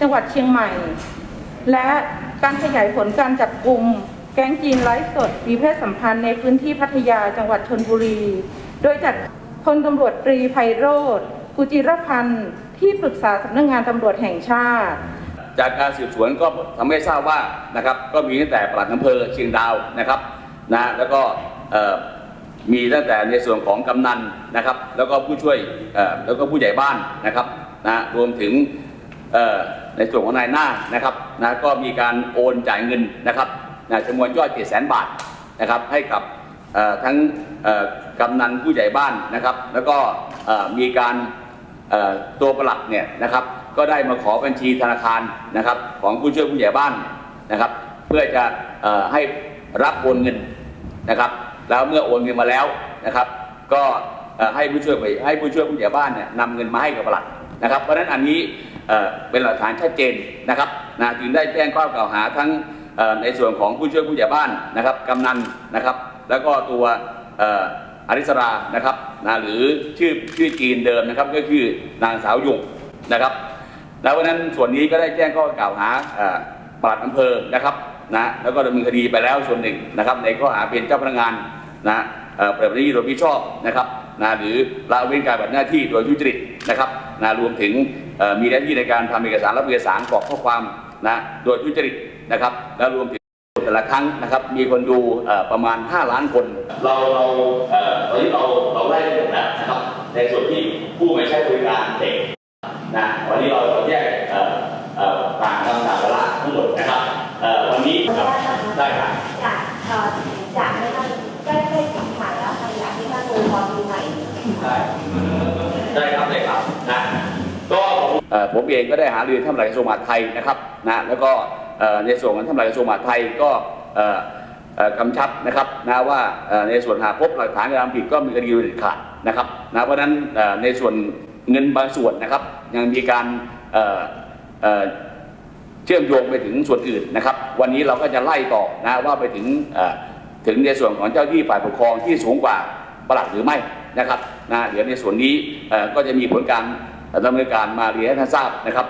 จังหวัดเชียงใหม่ และการขยายผลการจับกลุ่มแก๊งจีนไลฟ์สดมีเพศสัมพันธ์ในพื้นที่พัทยาจังหวัดชนบุรี โดยจัดพลตำรวจตรีไพโรธกุจิรพันธ์ที่ปรึกษาสำนักงานตำรวจแห่งชาติ จากการสืบสวนก็ทำให้ทราบว่านะครับก็มีตั้งแต่ปลัดอำเภอเชียงดาวนะครับนะแล้วก็มีตั้งแต่ในส่วนของกำนันนะครับ แล้วก็ผู้ช่วยแล้วก็ผู้ใหญ่บ้านนะครับนะรวมถึง ในส่วนของนายหน้านะครับนะก็มีการโอนจ่ายเงินนะครับนะจำนวนยอด7 0 0 0 0บาทนะครับให้กับทั้งกำนันผู้ใหญ่บ้านนะครับ แล้วก็มีการตัวประหลัดเนี่ยนะครับ ก็ได้มาขอบัญชีธนาคารนะครับ ของผู้ช่วยผู้ใหญ่บ้านนะครับ เพื่อจะอให้รับโอนเงินนะครับ แล้วเมื่อโอนเงินมาแล้วนะครับ ก็ให้ผู้ช่วยให้ผู้ช่วยผู้ใหญ่บ้านเนี่ยนำเงินมาให้กับประหลัด นะครับ เพราะฉะนั้นอันนี้เป็นหลักฐานชัดเจนนะครับนะจึงได้แจ้งข้อกล่าวหาทั้งในส่วนของผู้ช่วยผู้ใหญ่บ้านนะครับกำนันนะครับ แล้วก็ตัวอริสรานะครับนะหรือชื่อชื่อจีนเดิมนะครับก็คือนางสาวหยกนะครับ แล้ววันนั้นส่วนนี้ก็ได้แจ้งข้อกล่าวหาปลัดอำเภอนะครับนะแล้วก็ดำเนินคดีไปแล้วส่วนหนึ่งนะครับ ในข้อหาเป็นเจ้าพนักงานนะ ปฏิบัติหน้าที่โดยมิชอบนะครับนะหรือละเว้นการปฏิบัติหน้าที่โดยทุจริตนะครับนะรวมถึงมีหน้าที่ในการทำเอกสารรับเอกสารกรอกข้อความนะโดยทุจริตนะครับแล้วรวมถึงแต่ละครั้งนะครับมีคนดูประมาณ 5 ล้านคน เราเราอ่อตอนนี้เราเราไล่ไปหมดแล้วนะครับในส่วนที่ผู้ไม่ใช้บริการเด็กนะวันนี้เราเราแยกอ่อเอ่อต่างกรรมต่างวาระทั้งหมดนะครับอ่อวันนี้ครับได้ครับ ได้ได้ครับได้ครับนะก็ผมเองก็ได้หารือท่านปลัดกระทรวงมหาดไทยนะครับนะแล้วก็ในส่วนของท่านปลัดกระทรวงมหาดไทยก็กำชับนะครับนะว่าในส่วนหากพบหลักฐานการทำผิดก็มีคดีเด็ดขาดนะครับนะเพราะฉะนั้นในส่วนเงินบางส่วนนะครับ ยังมีการเชื่อมโยงไปถึงส่วนอื่นนะครับ วันนี้เราก็จะไล่ต่อนะว่าไปถึงถึงในส่วนของเจ้าที่ฝ่ายปกครองที่สูงกว่าประหลัดหรือไม่ นะครับนะเดี๋ยวในส่วนนี้ก็จะมีผลการดำเนินการมาเรียนให้ท่านทราบนะครับ